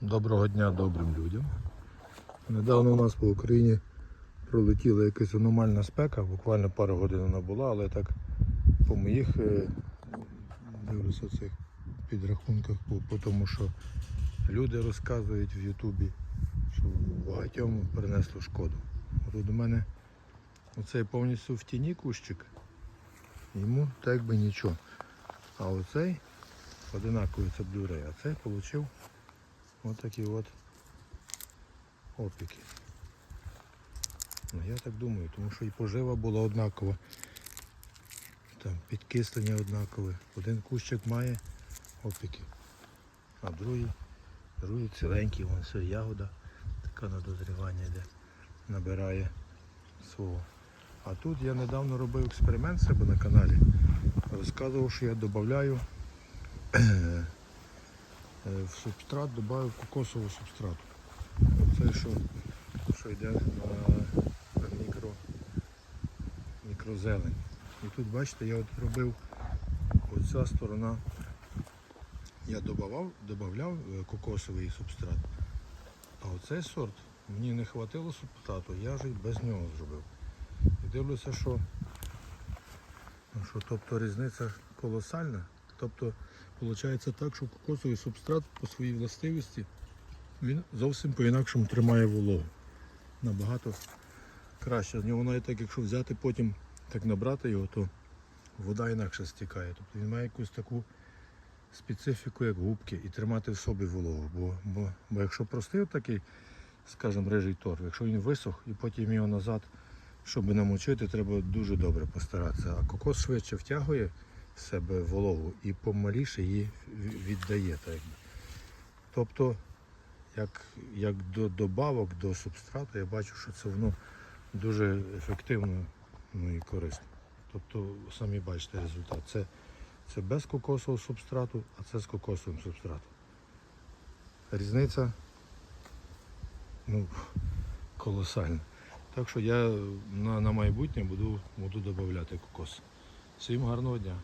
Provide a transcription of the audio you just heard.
Доброго дня добрим людям. Недавно у нас по Україні пролетіла якась аномальна спека, буквально пару годин вона була, але так по моїх е, дивлюся цих підрахунках, по, тому що люди розказують в Ютубі, що багатьом принесло шкоду. От у мене оцей повністю в тіні кущик, йому так би нічого. А оцей одинаковий це блюрей, а цей отримав Ось такі от опіки. Ну, я так думаю, тому що і пожива була однакова. Там підкислення однакове. Один кущик має опіки, а другий, другий ціленький, вон все ягода, така на дозрівання йде, набирає свого. А тут я недавно робив експеримент себе на каналі. Розказував, що я додаю в субстрат додав кокосового субстрату. Це що, що йде на мікро, мікрозелень. І тут бачите, я от робив оця сторона, я додавав, додавав е, кокосовий субстрат. А оцей сорт мені не вистачило субстрату, я ж без нього зробив. І дивлюся, що, ну, що тобто різниця колосальна. Тобто Получається так, що кокосовий субстрат по своїй властивості він зовсім по-інакшому тримає вологу. Набагато краще. З нього навіть так, якщо взяти потім так набрати його, то вода інакше стікає. Тобто він має якусь таку специфіку, як губки, і тримати в собі вологу. Бо, бо, бо якщо простий такий, скажімо, рижий торф, якщо він висох і потім його назад, щоб намочити, треба дуже добре постаратися. А кокос швидше втягує себе вологу і помаліше її віддає. Так. Тобто, як, як до добавок до субстрату, я бачу, що це воно дуже ефективно ну, і корисно. Тобто, самі бачите результат. Це, це без кокосового субстрату, а це з кокосовим субстратом. Різниця ну, колосальна. Так що я на, на майбутнє буду, буду додати кокос. Всім гарного дня.